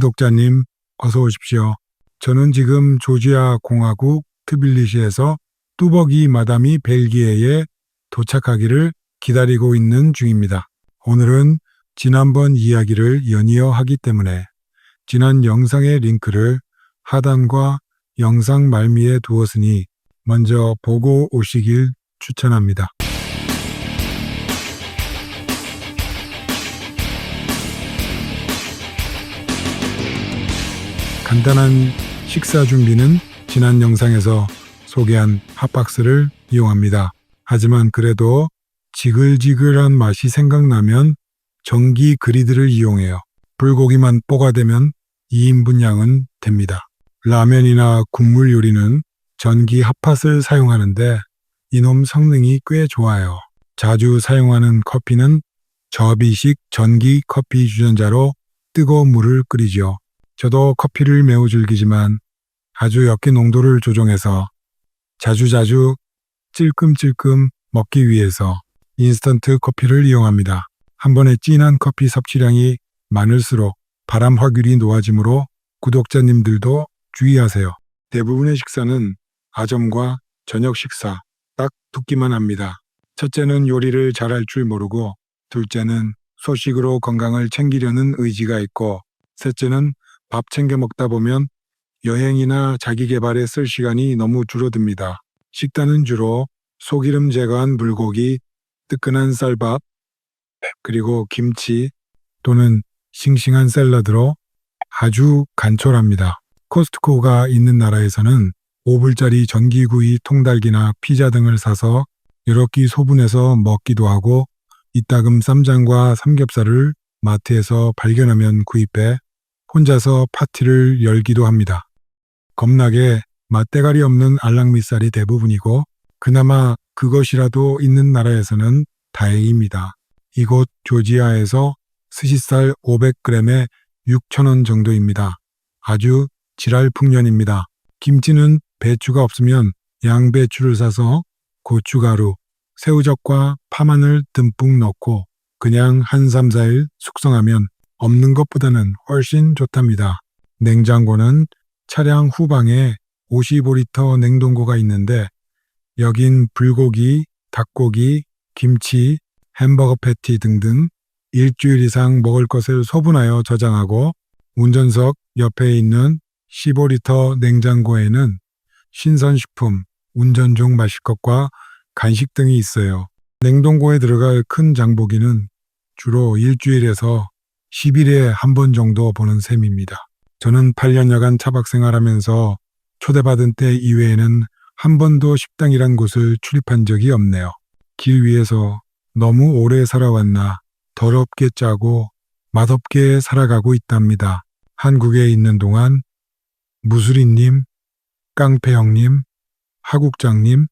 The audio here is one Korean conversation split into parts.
구독자님, 어서 오십시오. 저는 지금 조지아 공화국 트빌리시에서 뚜벅이 마담이 벨기에에 도착하기를 기다리고 있는 중입니다. 오늘은 지난번 이야기를 연이어 하기 때문에 지난 영상의 링크를 하단과 영상 말미에 두었으니 먼저 보고 오시길 추천합니다. 간단한 식사 준비는 지난 영상에서 소개한 핫박스를 이용합니다. 하지만 그래도 지글지글한 맛이 생각나면 전기 그리드를 이용해요. 불고기만 뽀가되면 2인분 양은 됩니다. 라면이나 국물 요리는 전기 핫팟을 사용하는데 이놈 성능이 꽤 좋아요. 자주 사용하는 커피는 접이식 전기 커피 주전자로 뜨거운 물을 끓이죠. 저도 커피를 매우 즐기지만 아주 옅게 농도를 조정해서 자주자주 찔끔찔끔 먹기 위해서 인스턴트 커피를 이용합니다. 한 번에 진한 커피 섭취량이 많을수록 바람 확률이 높아지므로 구독자님들도 주의하세요. 대부분의 식사는 아점과 저녁 식사 딱 두 끼만 합니다. 첫째는 요리를 잘할 줄 모르고 둘째는 소식으로 건강을 챙기려는 의지가 있고 셋째는 밥 챙겨 먹다 보면 여행이나 자기 개발에 쓸 시간이 너무 줄어듭니다. 식단은 주로 소기름 제거한 물고기, 뜨끈한 쌀밥, 그리고 김치 또는 싱싱한 샐러드로 아주 간촐합니다. 코스트코가 있는 나라에서는 5불짜리 전기구이 통달기나 피자 등을 사서 여러 끼 소분해서 먹기도 하고 이따금 쌈장과 삼겹살을 마트에서 발견하면 구입해 혼자서 파티를 열기도 합니다. 겁나게 맛대가리 없는 알랑미살이 대부분이고 그나마 그것이라도 있는 나라에서는 다행입니다. 이곳 조지아에서 스시살 500g에 6,000원 정도입니다. 아주 지랄풍년입니다. 김치는 배추가 없으면 양배추를 사서 고춧가루, 새우젓과 파마늘 듬뿍 넣고 그냥 한 3, 4일 숙성하면 없는 것보다는 훨씬 좋답니다. 냉장고는 차량 후방에 55리터 냉동고가 있는데 여긴 불고기, 닭고기, 김치, 햄버거 패티 등등 일주일 이상 먹을 것을 소분하여 저장하고 운전석 옆에 있는 15리터 냉장고에는 신선식품, 운전 중 마실 것과 간식 등이 있어요. 냉동고에 들어갈 큰 장보기는 주로 일주일에서 10일에 한 번 정도 보는 셈입니다. 저는 8년여간 차박 생활하면서 초대받은 때 이외에는 한 번도 식당이란 곳을 출입한 적이 없네요. 길 위에서 너무 오래 살아왔나 더럽게 짜고 맛없게 살아가고 있답니다. 한국에 있는 동안 무수리님, 깡패형님, 하국장님,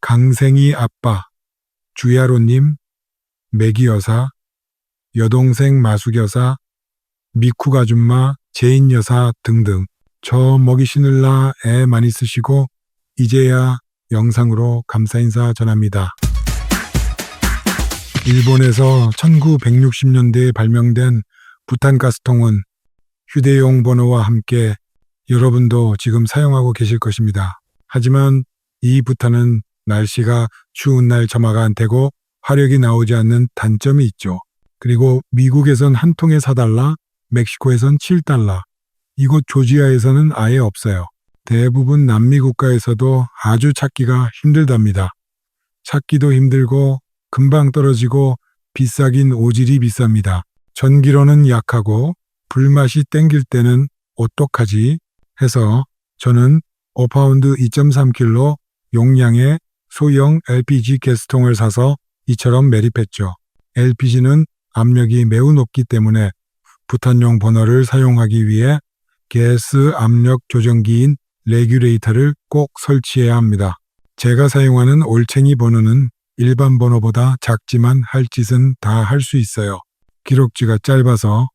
강생이 아빠, 주야로님, 매기여사, 여동생 마숙여사, 미쿡 아줌마, 제인 여사 등등 저 먹이 신을라 애 많이 쓰시고 이제야 영상으로 감사 인사 전합니다. 일본에서 1960년대에 발명된 부탄 가스통은 휴대용 번호와 함께 여러분도 지금 사용하고 계실 것입니다. 하지만 이 부탄은 날씨가 추운 날 점화가 안 되고 화력이 나오지 않는 단점이 있죠. 그리고 미국에선 한 통에 4달러, 멕시코에선 7달러, 이곳 조지아에서는 아예 없어요. 대부분 남미 국가에서도 아주 찾기가 힘들답니다. 찾기도 힘들고 금방 떨어지고 비싸긴 오질이 비쌉니다. 전기로는 약하고 불맛이 땡길 때는 어떡하지 해서 저는 5파운드 2.3kg 용량의 소형 LPG 가스통을 사서 이처럼 매립했죠. LPG는 압력이 매우 높기 때문에 부탄용 버너를 사용하기 위해 가스 압력 조정기인 레귤레이터를 꼭 설치해야 합니다. 제가 사용하는 올챙이 번호는 일반 번호보다 작지만 할 짓은 다 할 수 있어요. 기록지가 짧아서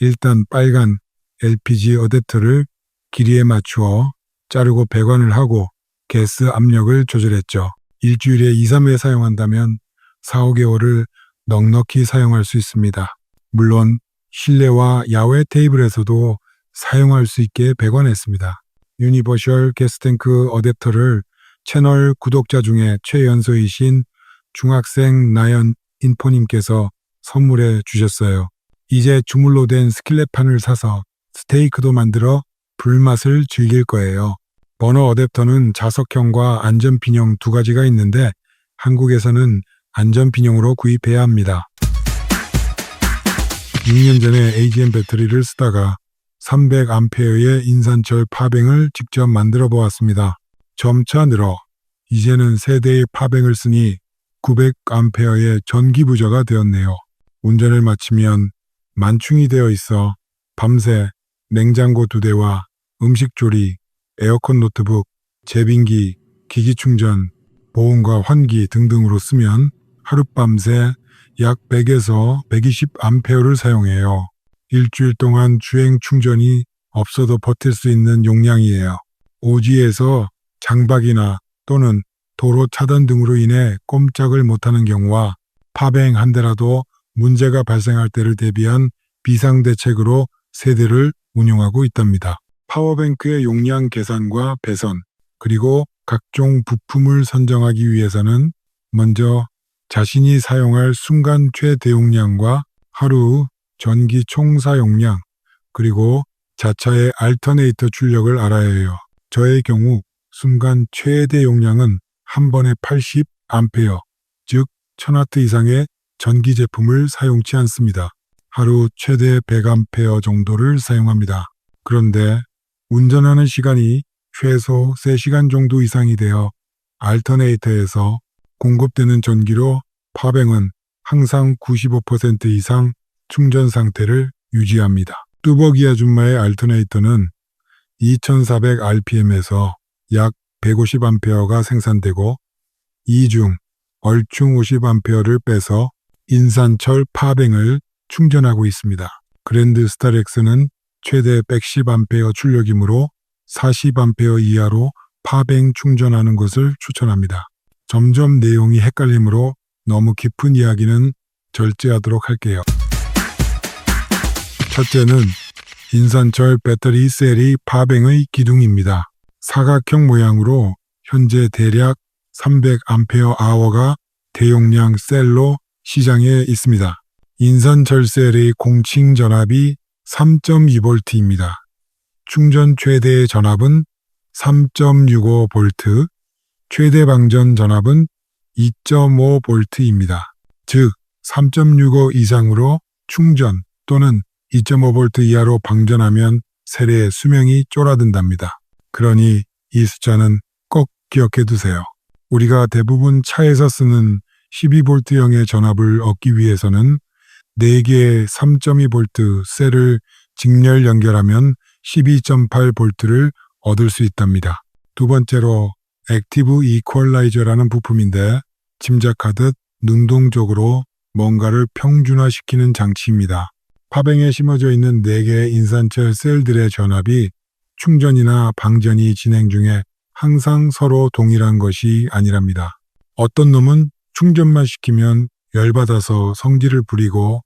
일단 빨간 LPG 어댑터를 길이에 맞추어 자르고 배관을 하고 가스 압력을 조절했죠. 일주일에 2, 3회 사용한다면 4, 5개월을 넉넉히 사용할 수 있습니다. 물론 실내와 야외 테이블에서도 사용할 수 있게 배관했습니다. 유니버셜 게스탱크 어댑터를 채널 구독자 중에 최연소이신 중학생 나연 인포님께서 선물해 주셨어요. 이제 주물로 된 스킬렛판을 사서 스테이크도 만들어 불맛을 즐길 거예요. 버너 어댑터는 자석형과 안전핀형 두 가지가 있는데 한국에서는 안전핀형으로 구입해야 합니다. 6년 전에 AGM 배터리를 쓰다가 300A의 인산철 파뱅을 직접 만들어 보았습니다. 점차 늘어 이제는 세대의 파뱅을 쓰니 900A의 전기 부저가 되었네요. 운전을 마치면 만충이 되어 있어 밤새 냉장고 두 대와 음식 조리, 에어컨 노트북, 제빙기, 기기 충전, 보온과 환기 등등으로 쓰면 하룻밤새 약 100에서 120A를 사용해요. 일주일 동안 주행 충전이 없어도 버틸 수 있는 용량이에요. 오지에서 장박이나 또는 도로 차단 등으로 인해 꼼짝을 못하는 경우와 대라도 문제가 발생할 때를 대비한 비상대책으로 세대를 운용하고 있답니다. 파워뱅크의 용량 계산과 배선, 그리고 각종 부품을 선정하기 위해서는 먼저 자신이 사용할 순간 최대용량과 하루 전기 총 사용량, 그리고 자차의 알터네이터 출력을 알아야 해요. 저의 경우 순간 최대 용량은 한 번에 80A, 즉 1000W 이상의 전기 제품을 사용치 않습니다. 하루 최대 100A 정도를 사용합니다. 그런데 운전하는 시간이 최소 3시간 정도 이상이 되어 알터네이터에서 공급되는 전기로 파뱅은 항상 95% 이상 충전 상태를 유지합니다. 뚜벅이 아줌마의 알터네이터는 2400rpm에서 약 150A가 생산되고 이중 얼충 50A를 빼서 인산철 파뱅을 충전하고 있습니다. 그랜드 스타렉스는 최대 110A 출력이므로 40A 이하로 파뱅 충전하는 것을 추천합니다. 점점 내용이 헷갈리므로 너무 깊은 이야기는 절제하도록 할게요. 첫째는 인산철 배터리 셀이 파뱅의 기둥입니다. 사각형 모양으로 현재 대략 300A가 대용량 셀로 시장에 있습니다. 인산철 셀의 공칭 전압이 3.2V입니다. 충전 최대 전압은 3.65V, 최대 방전 전압은 2.5V입니다. 즉, 3.65 이상으로 충전 또는 2.5V 이하로 방전하면 세례의 수명이 쪼라든답니다. 그러니 이 숫자는 꼭 기억해 두세요. 우리가 대부분 차에서 쓰는 12V형의 전압을 얻기 위해서는 4개의 3.2V 셀을 직렬 연결하면 12.8V를 얻을 수 있답니다. 두 번째로 액티브 이퀄라이저라는 부품인데 짐작하듯 능동적으로 뭔가를 평준화시키는 장치입니다. 파뱅에 심어져 있는 4개의 인산철 셀들의 전압이 충전이나 방전이 진행 중에 항상 서로 동일한 것이 아니랍니다. 어떤 놈은 충전만 시키면 열받아서 성질을 부리고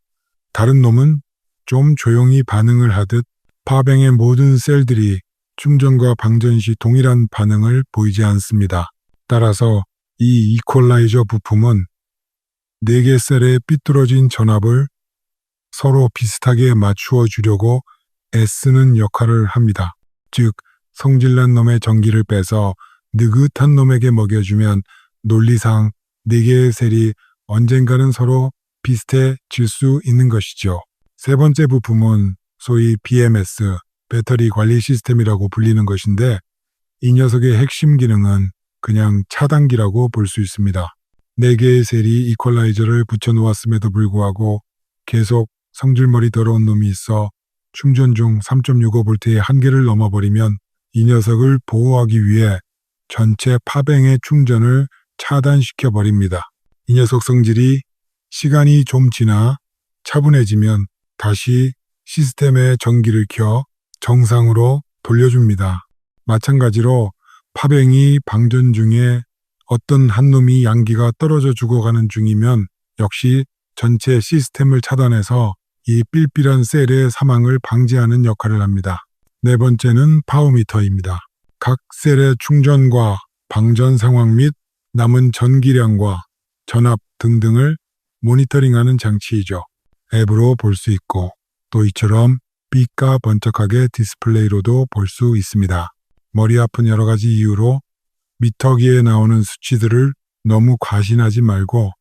다른 놈은 좀 조용히 반응을 하듯 파뱅의 모든 셀들이 충전과 방전 시 동일한 반응을 보이지 않습니다. 따라서 이 이퀄라이저 부품은 4개 셀의 삐뚤어진 전압을 서로 비슷하게 맞추어 주려고 애쓰는 역할을 합니다. 즉, 성질난 놈의 전기를 빼서 느긋한 놈에게 먹여주면 논리상 4개의 셀이 언젠가는 서로 비슷해질 수 있는 것이죠. 세 번째 부품은 소위 BMS, 배터리 관리 시스템이라고 불리는 것인데 이 녀석의 핵심 기능은 그냥 차단기라고 볼 수 있습니다. 4개의 셀이 이퀄라이저를 붙여놓았음에도 불구하고 계속 성질머리 더러운 놈이 있어 충전 중 3.65V의 한계를 넘어버리면 이 녀석을 보호하기 위해 전체 파뱅의 충전을 차단시켜 버립니다. 이 녀석 성질이 시간이 좀 지나 차분해지면 다시 시스템의 전기를 켜 정상으로 돌려줍니다. 마찬가지로 파뱅이 방전 중에 어떤 한 놈이 양기가 떨어져 죽어가는 중이면 역시 전체 시스템을 차단해서 이 삘삘한 셀의 사망을 방지하는 역할을 합니다. 네 번째는 파워미터입니다. 각 셀의 충전과 방전 상황 및 남은 전기량과 전압 등등을 모니터링하는 장치이죠. 앱으로 볼 수 있고 또 이처럼 빛과 번쩍하게 디스플레이로도 볼 수 있습니다. 머리 아픈 여러 가지 이유로 미터기에 나오는 수치들을 너무 과신하지 말고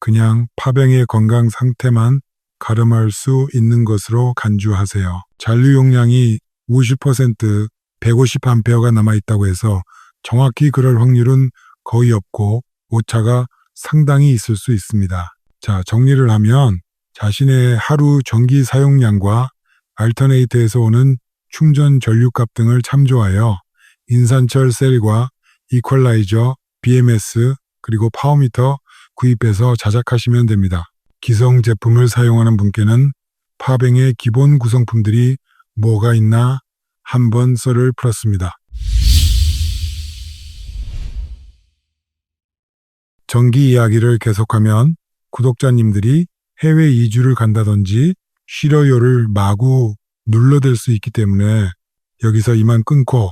그냥 파병의 건강 상태만 가름할 수 있는 것으로 간주하세요. 잔류 용량이 50% 150A가 남아 있다고 해서 정확히 그럴 확률은 거의 없고 오차가 상당히 있을 수 있습니다. 자, 정리를 하면 자신의 하루 전기 사용량과 알터네이트에서 오는 충전 전류값 등을 참조하여 인산철 셀과 이퀄라이저, BMS, 그리고 파워미터 구입해서 자작하시면 됩니다. 기성 제품을 사용하는 분께는 파뱅의 기본 구성품들이 뭐가 있나 한번 썰을 풀었습니다. 전기 이야기를 계속하면 구독자님들이 해외 이주를 간다든지 싫어요를 마구 눌러댈 수 있기 때문에 여기서 이만 끊고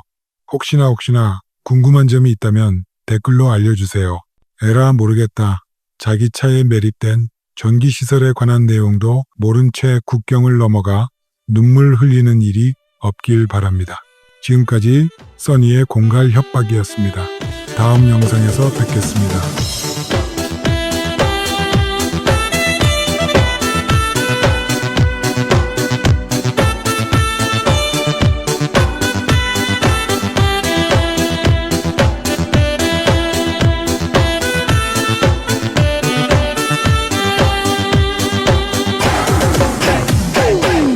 혹시나 혹시나 궁금한 점이 있다면 댓글로 알려주세요. 에라 모르겠다. 자기 차에 매립된 전기시설에 관한 내용도 모른 채 국경을 넘어가 눈물 흘리는 일이 없길 바랍니다. 지금까지 써니의 공갈 협박이었습니다. 다음 영상에서 뵙겠습니다.